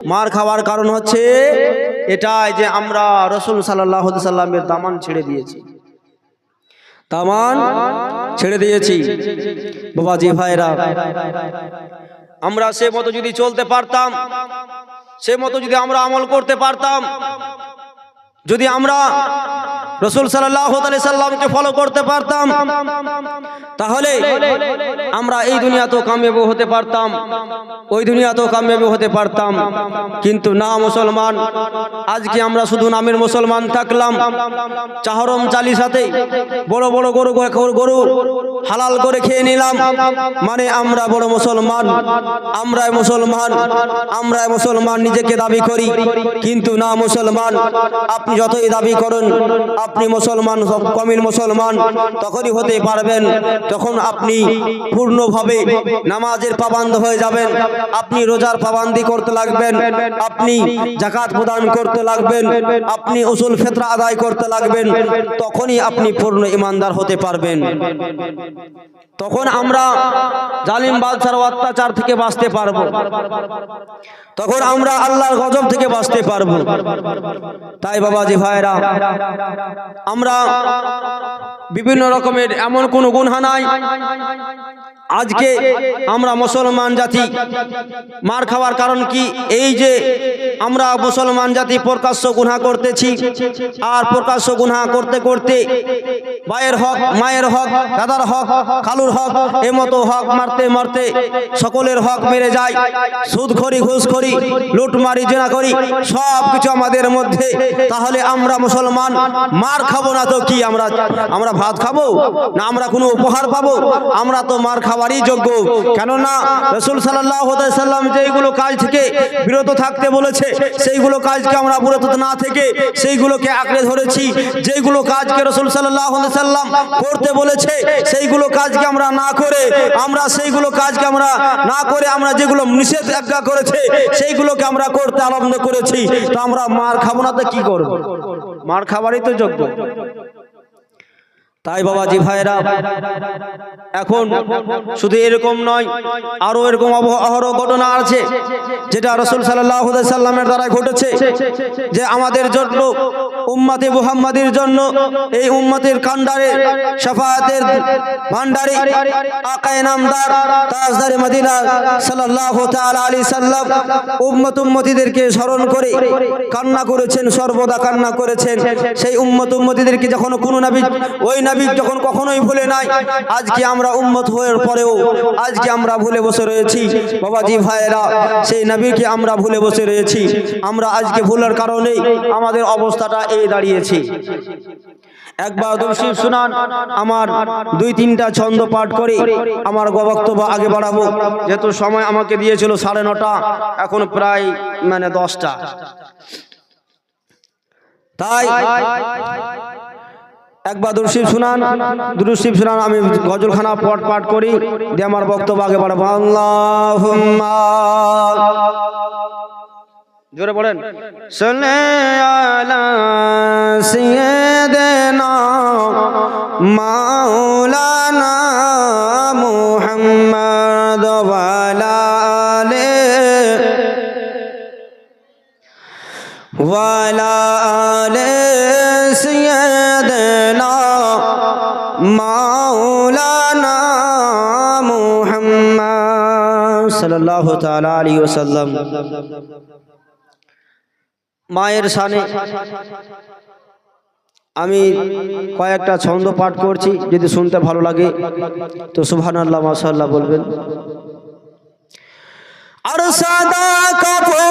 মার খাওয়ার কারণ হচ্ছে এটাই যে আমরা রসুল সাল্লামের দামান ছেড়ে দিয়েছি। দামান ছেড়ে দিয়েছি। বাবাজি ভাইরা, আমরা সে মতো যদি চলতে পারতাম, সে মতো যদি আমরা আমল করতে পারতাম যদি আমরা রসুল সাল্লামকে ফলো করতে পারতাম, তাহলে আমরা এই দুনিয়াতেও কামিয়াব হতে পারতাম, ওই দুনিয়াতেও কামিয়াব হতে পারতাম। কিন্তু না, মুসলমান, আজকে আমরা শুধু নামের মুসলমান থাকলাম, চাহরম চালি সাথে বড় বড় গরু গরু- গরু হালাল করে খেয়ে নিলাম। মানে আমরা বড় মুসলমান, আমরাই মুসলমান আমরাই মুসলমান নিজেকে দাবি করি। কিন্তু না মুসলমান, আপনি যতই দাবি করুন, আপনি মুসলমান কমিল মুসলমান, তখনই হতে পারবেন। তখন আপনি পূর্ণভাবে নামাজের পাবান্দ হয়ে যাবেন, আপনি রোজার পাবান্দি করতে লাগবেন, আপনি জাকাত প্রদান করতে লাগবেন, আপনি উসুল ফেতরা আদায় করতে লাগবেন, তখনই আপনি পূর্ণ ইমানদার হতে পারবেন। তখন আমরা জালিম বাদশার অত্যাচার থেকে বাঁচতে পারব। তখন আমরা আল্লাহর গজব থেকে বাঁচতে পারব। তাই বাবাজি ভাইরা, আমরা বিভিন্ন রকমের এমন কোন গুণহা নাই। আজকে আমরা মুসলমান জাতি, মার খাওয়ার কারণ কি? এই যে আমরা মুসলমান জাতি প্রকাশ্য গুনহা করতেছি, আর প্রকাশ্য গুনহা করতে করতে ভাইয়ের হক, মায়ের হক, দাদার হক খালুর হক এ মতো হক মারতে মারতে সকলের হক মেরে যায়। সুদ খড়ি, ঘুষ খড়ি, লুট মারি, জেনা করি, সব কিছু আমাদের মধ্যে। তাহলে আমরা মুসলমান, মার খাব না তো কি? আমরা আমরা ভাত খাব? না আমরা কোনো উপহার পাবো? আমরা তো মার খাওয়ারই যোগ্য। কেননা রসুল সাল্লাম যেইগুলো কাজ থেকে বিরত থাকতে বলেছে, সেইগুলো কাজকে আমরা বিরত না থেকে সেইগুলোকে আঁকড়ে ধরেছি। যেইগুলো কাজকে রসুল সাল্লাহ সাল্লাম করতে বলেছে সেইগুলো কাজকে আমরা না করে, আমরা সেইগুলো কাজকে আমরা না করে, আমরা যেগুলো নিষেধাজ্ঞা করেছে, সেইগুলোকে আমরা করতে আরম্ভ করেছি। তো আমরা মার খাব না তো কি করব? মার খাবারই তো যোগ্য। তাই বাবাজি ভাইরা এখন শুধু এরকম নয় আরও এরকম অহর ঘটনা আছে, যেটা রসুল সাল্লাহ সাল্লামের দ্বারা ঘটেছে, যে আমাদের জন্য, উম্মাতে মুহাম্মাদির জন্য, এই উম্মতের কান্ডারে সাফায়াতের ভান্ডারে আকায় নামদার, তাজদারে মদিনা তাআলা আলাইহি সাল্লাম উম্মত উম্মতিদেরকে স্মরণ করে কান্না করেছেন, সর্বদা কান্না করেছেন। সেই উম্মত উম্মতিদেরকে যখন কোন নবী ওই নবী যখন কখনোই ভুলে নাই আজকে আমরা উম্মত হওয়ার পরেও আজকে আমরা ভুলে বসে রয়েছি। বাবাজি ভাইয়েরা সেই নবীকে আমরা ভুলে বসে রয়েছি। আমরা আজকে ভুলার কারণেই আমাদের অবস্থাটা এই দাঁড়িয়েছে। একবার দর্শী শুনান আমার দুই তিনটা ছন্দ পাঠ করে আমার বক্তব্য আগে বাড়াবো। যেহেতু সময় আমাকে দিয়েছিল সাড়ে নটা এখন প্রায় মানে দশটা। তাই একবার দুরশিব শুনান দুরশিব শুনান, আমি গজলখানা পট পাঠ করি, দিয়ে আমার বক্তব্য আগে বাড়াবো। আল্লাহুম্মা। জোরে পড়েন সলে আলা সিয়্যিদিনা মাওলানা মুহাম্মদ ওয়ালা আলে মায়ের সানে আমি কয়েকটা ছন্দ পাঠ করছি, যদি শুনতে ভালো লাগে, তো সুবহান আল্লাহ মাসাল্লাহ বলবেন। আর সাদা কাপড়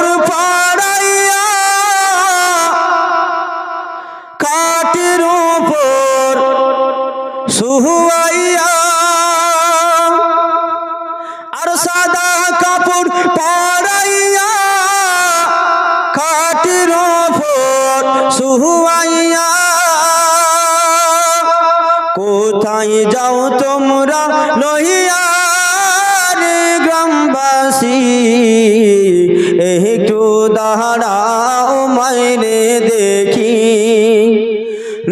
যাও তোমরা লহিয়া রে গ্রামবাসী, একটু দাঁড়াও মাইনে দেখি।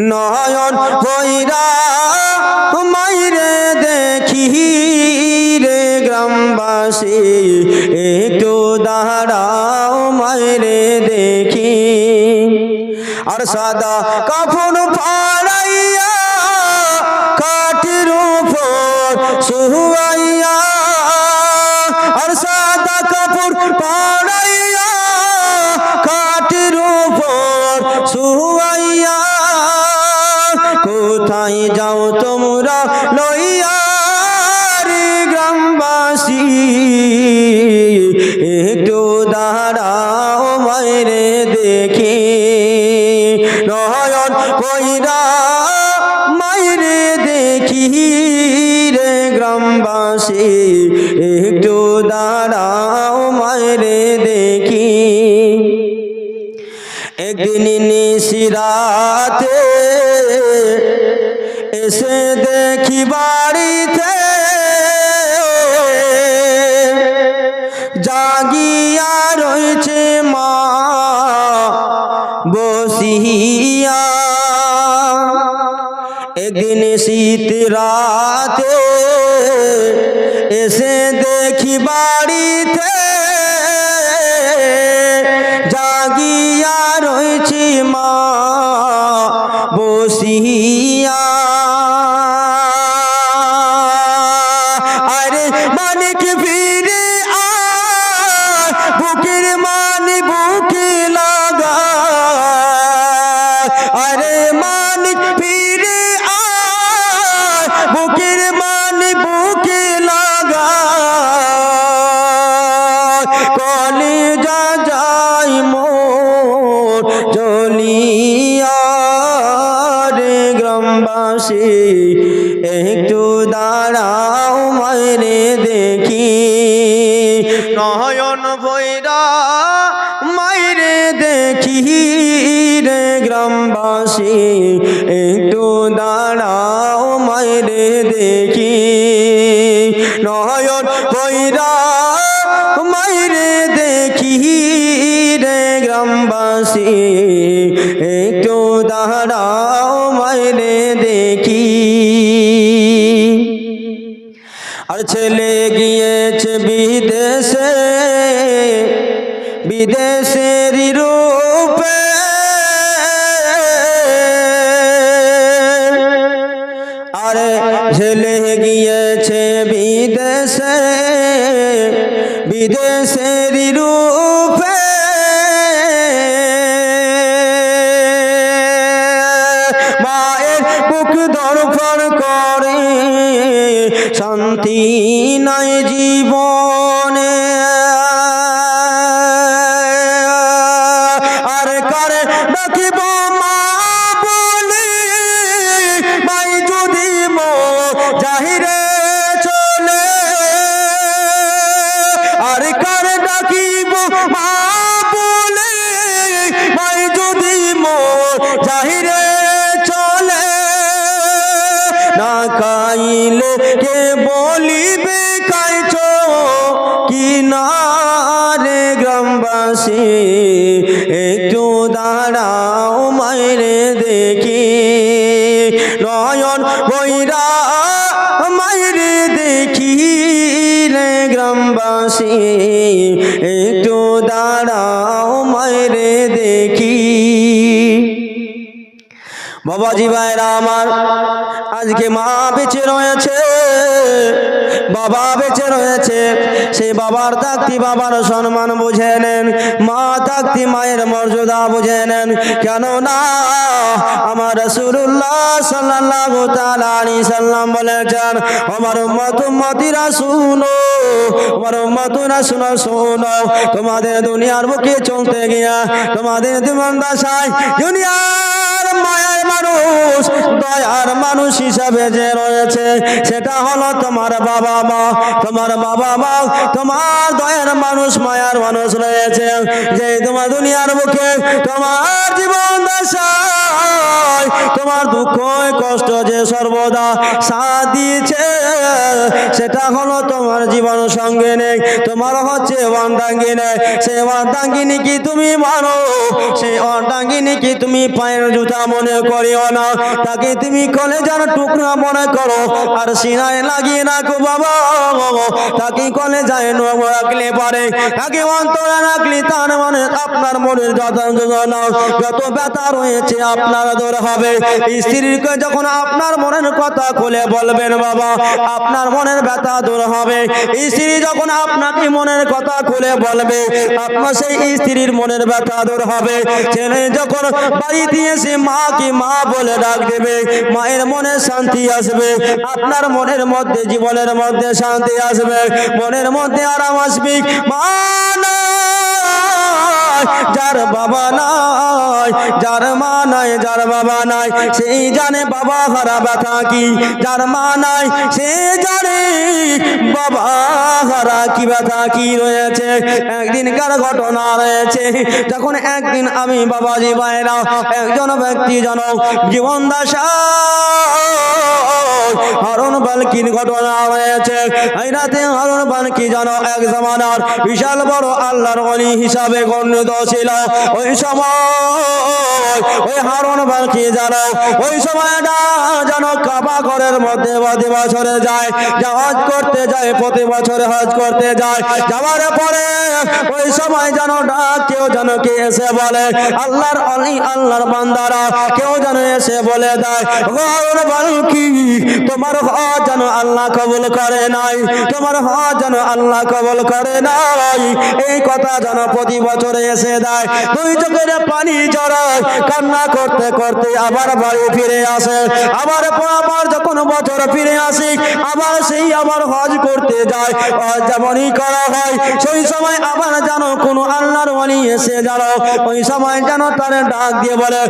নয়ন হইরা মাইরে দেখি রে গ্রামবাসী, একটু দাঁড়াও মাই মায়েরে দেখি। আর সাদা যাও তোমরা লইয়া বসিয়া একদিন শীত রাতে এসে দেখি বাড়িতে গ্রামবাসী বুক দরফর করে শান্তি গ্রামবাসী একটু দাঁড়াও মায়েরে দেখি। নয়ন বৈরা মায়েরে দেখি রে গ্রামবাসী, একটু দাঁড়াও মায়েরে দেখি। বাবাজি ভাইরা আমার, আজকে মা বেঁচে রয়েছে। বাবা বেঁচে রয়েছে। সেই বাবার থাকতি বাবার সম্মান বুঝে নেন। মা থাকতি মায়ের মর্যাদা বুঝে নেন। কেন না আমার রসুল্লাহ সাল্লাহ তালি সাল্লাম বলেছেন, আমার উম্মত উম্মতিরা শুনো, আমার উম্মতুরা শুনো শুনো। তোমাদের দুনিয়ার বুকে চলতে গিয়া তোমাদের জীবন দশায় দুনিয়ার মায়ার মানুষ, দয়ার মানুষ হিসাবে যে রয়েছে, সেটা হলো তোমার বাবা মা। তোমার বাবা মা, তোমার দয়ার মানুষ, মায়ার মানুষ রয়েছে। যে তোমার দুনিয়ার মুখে তোমার জীবন দশায়, তোমার দুঃখ কষ্ট যে সর্বদা সাথ দিয়েছে হলো তোমার জীবন সঙ্গে নেই। তোমার হচ্ছে অর্ধাঙ্গিনী সেই অর্ধাঙ্গিনী কি তুমি মানো? সেই অর্ধাঙ্গিনী কি তুমি পায়ের জুতা মনে করিও না? তাকে তুমি কলেজার টুকরা মনে করো। আর সিনায় লাগিয়ে রাখো বাবা। তাকে কলেজায় নোংর রাখলে পারে। তাকে অন্তরে রাখলে তার মানে আপনার মনের যত যত ব্যথা রয়েছে আপনার দূর হবে। স্ত্রীকে যখন আপনার মনের কথা খুলে বলবেন বাবা, আপনার মনের ব্যথা দূর হবে। স্ত্রী যখন আপনাকে মনের কথা খুলে বলবে, আপনার সেই স্ত্রীর মনের ব্যথা দূর হবে। ছেলে যখন বাড়িতে এসে মা কি মা বলে ডাক দেবে, মায়ের মনে শান্তি আসবে, আপনার মনের মধ্যে, জীবনের মধ্যে শান্তি আসবে। মনের মধ্যে আরাম আসবে, মা যার বাবা নাই, যার মা নাই, যার বাবা নাই সেই জানে বাবা হারা ব্যথা কি? যার মা নাই, সে জানে বাবা হারা কি ব্যথা কি রয়েছে? একদিনকার ঘটনা রয়েছে? যখন একদিন আমি বাবাজি ভাইরা একজন ব্যক্তি জন জীবন দাসা হরণ বালকির ঘটনা রয়েছে এই রাতে হরণ বালকি যেন এক জমানার বিশাল বড় আল্লাহর অলি হিসাবে গণ্যিত ছিল। ওই সময় ওই হারণ বালকি যেন, ওই সময়টা যেন কাবা ঘরের মধ্যে প্রতি বছরে যায় যা হজ করতে যায়, প্রতি বছরে হজ করতে যায়। যাওয়ার পরে ওই সময় যেন ডাক কেউ যেন কে এসে বলে, আল্লাহর অলি, আল্লাহর বান্দারা কেউ যেন এসে বলে দেয় তোমার যেন আল্লাহ কবুল করে নাই। তোমার হজ যেন আল্লাহ কবুল করে নাই। এই কথা যেন প্রতি বছরে এসে দেয় দুই চোখের পানি জড়ায় কান্না করতে করতে আবার বাড়ি ফিরে আসে। আবার আবার যখন বছর ফিরে আসি, আবার সেই আবার হজ করতে যায়। হজ যেমনই করা হয়, সেই সময় আবার যেন কোনো আল্লাহর ওয়ালি এসে জানো ওই সময় যেন তার ডাক দিয়ে বলে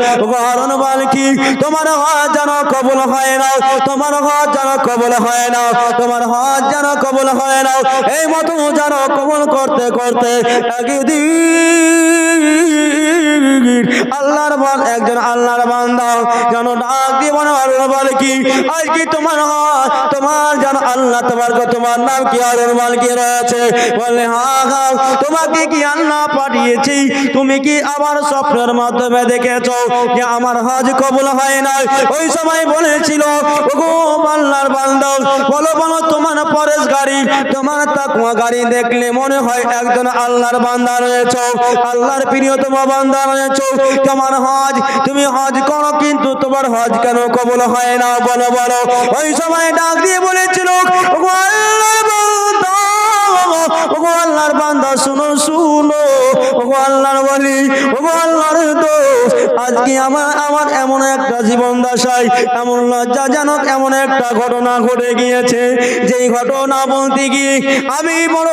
হারণ বালকি, তোমার হজ যেন কবুল হয় না তোমার হজ যেন কবুল হয় না তোমার হজ যেন কবল হয় না এই মতো যেন কবল করতে করতে একদিন আল্লাহর বান, একজন আল্লাহর যেন ডাক দিয়ে মনে বলে কি, আজ কি তোমার তোমার যেন আল্লাহ তোমার তোমার নাম কি আর রয়েছে? বলে হ্যাঁ তোমাকে কি আল্লাহ পাঠিয়েছি? তুমি কি আবার স্বপ্নের মাধ্যমে দেখেছ যে আমার হজ কবুল হয় না ওই সময় বলেছিল আল্লাহর বান্দা, বলো বলো, তোমার পরেশ গাড়ি তোমার তাকওয়া গাড়ি দেখলে মনে হয় একজন আল্লাহর বান্দা রয়েছে, আল্লাহর প্রিয়তম বান্দা রয়েছে। তোমার হজ, তুমি হজ করো, কিন্তু তোমার হজ কেন কবল হয় না? বলো বলো। ওই সময় ডাক দিয়ে বলেছিল আল্লাহর বান্দা শুনো শুনো। আল্লাহর বলি আল্লাহর দোষ। আজকে আমার আমার এমন একটা জীবন দশায়, এমন লজ্জাজনক এমন একটা ঘটনা ঘটে গিয়েছে। যেই ঘটনা বলতে গিয়ে আমি বড়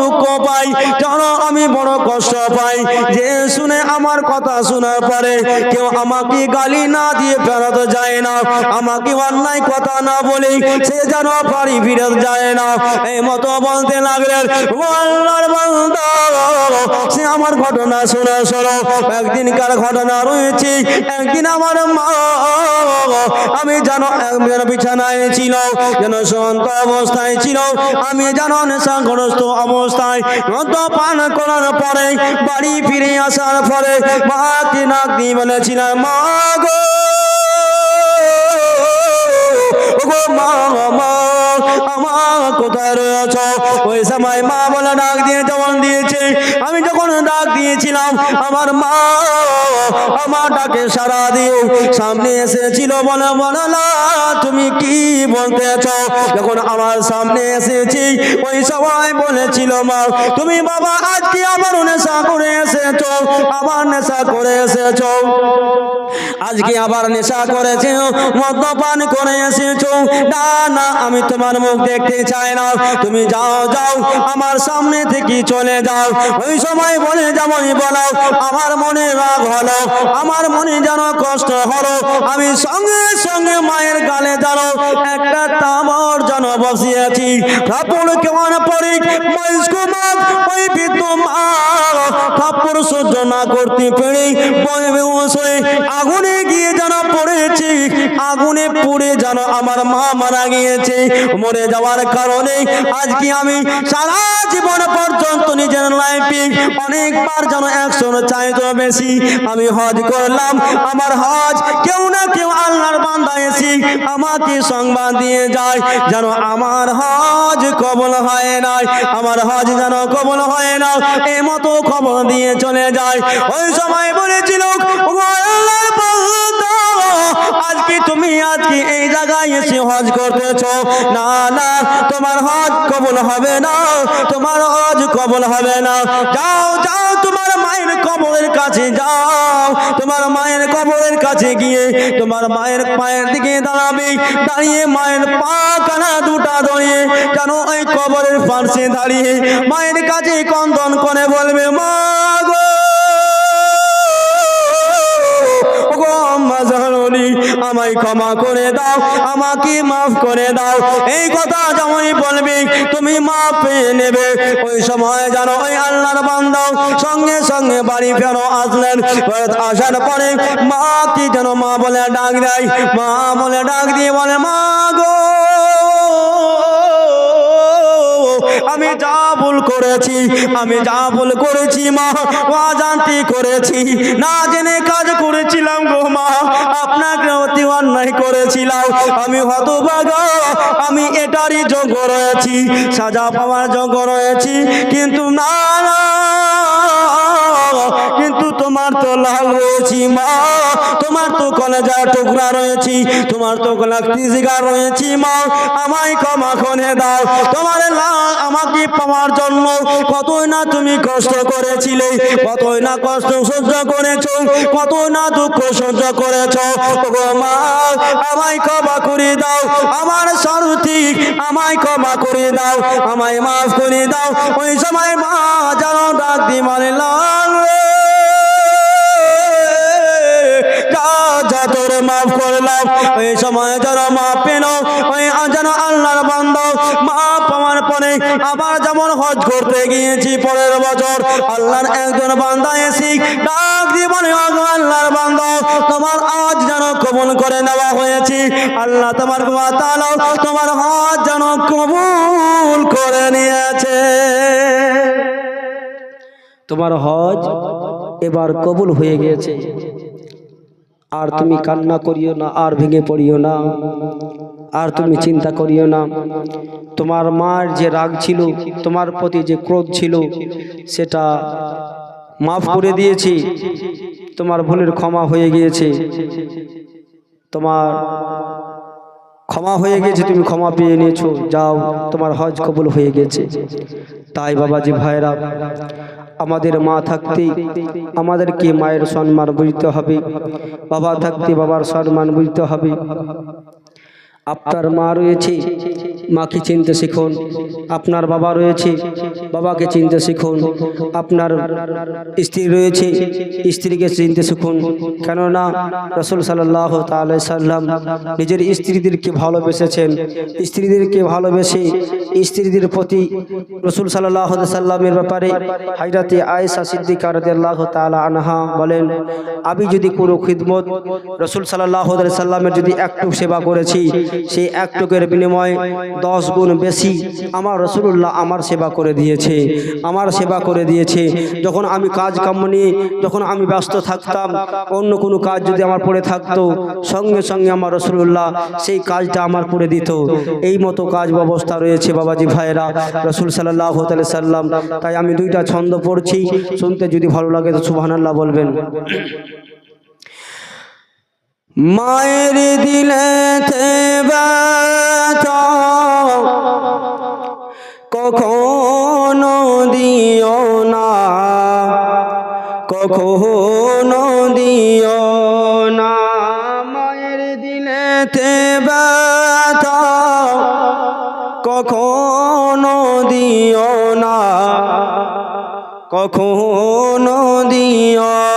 দুঃখ পাই জানো আমি বড় কষ্ট পাই। যে শুনে আমার কথা শোনার পরে কেউ আমাকে গালি না দিয়ে ফেরত যায় না। আমাকে অন্যায় কথা না বলে সে যেন বাড়ি ফিরত যায় না। এই মতো বলতে লাগলেন সে আমার ঘটনা শোনা শোনো একদিনকার ঘটনা রয়েছে একদিন আমার মা, আমি জানো একজন বিছানায় ছিল, যেন শান্ত অবস্থায় ছিল, আমি জানো নেশাগ্রস্ত অবস্থায় মদ পান করার পরে, বাড়ি ফিরে আসার পরে মাকে নাক দিয়ে বলেছিলাম, মা গো মা মা কোথায় রয়েছ? ওই সময় মা বলে ডাক দিয়ে যেমন দিয়েছে। আমি যখন ডাক দিয়েছিলাম, আমার মা আমার ডাকে সারা দিয়ে সামনে এসেছিল বলে বলে না, তুমি কি বলতেছ যখন আমার সামনে এসেছি, ওই সময় বলেছিল, মা, তুমি বাবা, আজকে আবার নেশা করে এসেছ, আবার নেশা করে এসেছ। আজকে আবার নেশা করেছে মদ্যপান করে এসেছ। না না, আমি তোমার মুখ দেখতে চায় না। তুমি যাও যাও, আমার সামনে থেকে চলে যাও। ওই সময় বলে যেমনই বলো, আমার মনে রাগ হলো, আমার মনে যেন কষ্ট হলো। আমি সঙ্গে সঙ্গে মায়ের গালে জানো একটা তামর যেন বসিয়েছি। কাপড় কেমন পরে বয়স্ক মা ওই বৃদ্ধ মা কাপড় সহ্য না করতে পেরে বয়ে বসে আগুনে গিয়ে যেন পড়েছি, আগুনে পুড়ে যেন আমার মা মারা গিয়েছে। মরে যাওয়ার কারণে আজকে আমি সারা জীবন পর্যন্ত নিজের লাইফে অনেকবার যেন একশো চাইতো বেশি। আমি হজ করলাম, আমার হজ কেউ না কেউ আল্লাহর বান্দা আমাকে সংবাদ দিয়ে যায়, যেন আমার হজ কবল হয় না আমার হজ যেন কবল হয় না এই মতো খবর দিয়ে চলে যায়। ওই সময় বলেছিল হজ করতেছ? না না, তোমার হজ কবল হবে না, তোমার হজ কবল হবে না। যাও যাও, তোমার মায়ের কবরের কাছে যাও। তোমার মায়ের কবরের কাছে গিয়ে তোমার মায়ের পায়ের দিকে দাঁড়াবে। দাঁড়িয়ে মায়ের পা, কানা দুটা ধরিয়ে কেন ওই কবরের পাশে দাঁড়িয়ে মায়ের কাছে কন্দন করে বলবে, মা গো জাননি আমায় ক্ষমা করে দাও, আমাকে মাফ করে দাও। এই কথা যেমনই বলবি, তুমি মাফ পেয়ে নেবে। ওই সময় জানো ওই আল্লাহর বান্দাও সঙ্গে সঙ্গে বাড়ি ফেরো আসলেন। আসার পরে মা কি যেন মা বলে ডাক দেয়। মা বলে ডাক দিয়ে বলে, মা গো আমি যা ভুল করেছি, আমি যা ভুল করেছি মা অজান্তি করেছি। না জেনে কাজ করেছিলাম গো মা, আপনাকে অতি অন্যায় করেছিলাম। আমি হতভাগা, আমি এটারই যোগ্য রয়েছি, সাজা পাওয়ার যোগ্য রয়েছি, কিন্তু না না কিন্তু তোমার তো লাল রয়েছি মা, তোমার তো কলেজা টুকরা রয়েছি, তোমার তো লাক্তি জিগা রয়েছি মা, আমায় ক্ষমা করে দাও। তোমার আমাকে পাওয়ার জন্য কতই না তুমি কষ্ট করেছিলে, কতই না কষ্ট সহ্য করেছ, কতই না দুঃখ সহ্য করেছ। মা, আমায় ক্ষমা করে দাও, আমার সারথি আমায় ক্ষমা করে দাও, আমায় মাফ করে দাও। ওই সময় মা জানো ডাক দি মানে লাল মাফ করলাম ওই সময় যারা মাফ পেল, ওই যেন আল্লাহর বান্ধব মাফ পাওয়ার পরে আবার যেমন হজ করতে গিয়েছি পরের বছর, আল্লাহর একজন বান্দা এসে ডাক "ওগো আল্লাহর বান্ধব তোমার আজ যেন কবুল করে নেওয়া হয়েছে। আল্লাহ তোমার তোমার হজ যেন কবুল করে নিয়েছে। তোমার হজ এবার কবুল হয়ে গিয়েছে। আর তুমি কান্না করিও না, আর ভেঙে পড়িও না, আর তুমি চিন্তা করিও না। তোমার মার যে রাগ ছিল, তোমার প্রতি যে ক্রোধ ছিল, সেটা মাফ করে দিয়েছি। তোমার ভুলের ক্ষমা হয়ে গিয়েছে। তোমার ক্ষমা হয়ে গেছে তুমি ক্ষমা পেয়ে নিয়েছো। যাও, তোমার হজ কবুল হয়ে গেছে তাই বাবাজি ভাইরা আমাদের মা থাকতে আমাদেরকে মায়ের সম্মান বুঝতে হবে, বাবা থাকতে বাবার সম্মান বুঝতে হবে। আপনার মা রয়েছে মাকে চিনতে শিখুন। আপনার বাবা রয়েছে, বাবাকে চিনতে শিখুন। আপনার স্ত্রী রয়েছে, স্ত্রীকে চিনতে শিখুন। কেননা রসুল সাল্লাহ সাল্লাম নিজের স্ত্রীদেরকে ভালোবেসেছেন। স্ত্রীদেরকে ভালোবেসে স্ত্রীদের প্রতি রসুল সাল্লাহ সাল্লামের ব্যাপারে হাজরাতে আয়েশা সিদ্দিকা রাদিয়াল্লাহ তাআলা আনহা বলেন, আমি যদি কোনো খিদমত রসুল সাল্লাহ সাল্লামের যদি একটু সেবা করেছি, সেই একটুকের বিনিময়ে দশ গুণ বেশি আমার রসুল্লাহ আমার সেবা করে দিয়েছে, আমার সেবা করে দিয়েছে। যখন আমি কাজ কাম নিয়ে যখন আমি ব্যস্ত থাকতাম, অন্য কোনো কাজ যদি আমার পড়ে থাকতো, সঙ্গে সঙ্গে আমার রসুল্লাহ সেই কাজটা আমার করে দিত। এই মতো কাজ ব্যবস্থা রয়েছে বাবাজি ভাইয়েরা, রসুল সাল্লাহ সাল্লাম। তাই আমি দুইটা ছন্দ পড়ছি, শুনতে যদি ভালো লাগে তো সুবহানাল্লাহ বলবেন। মায়ের দিলে ব্যথা কখনো দিও না। কখনো দিও না। মায়ের দিলে ব্যথা। কখনো দিও না। কখনো দিও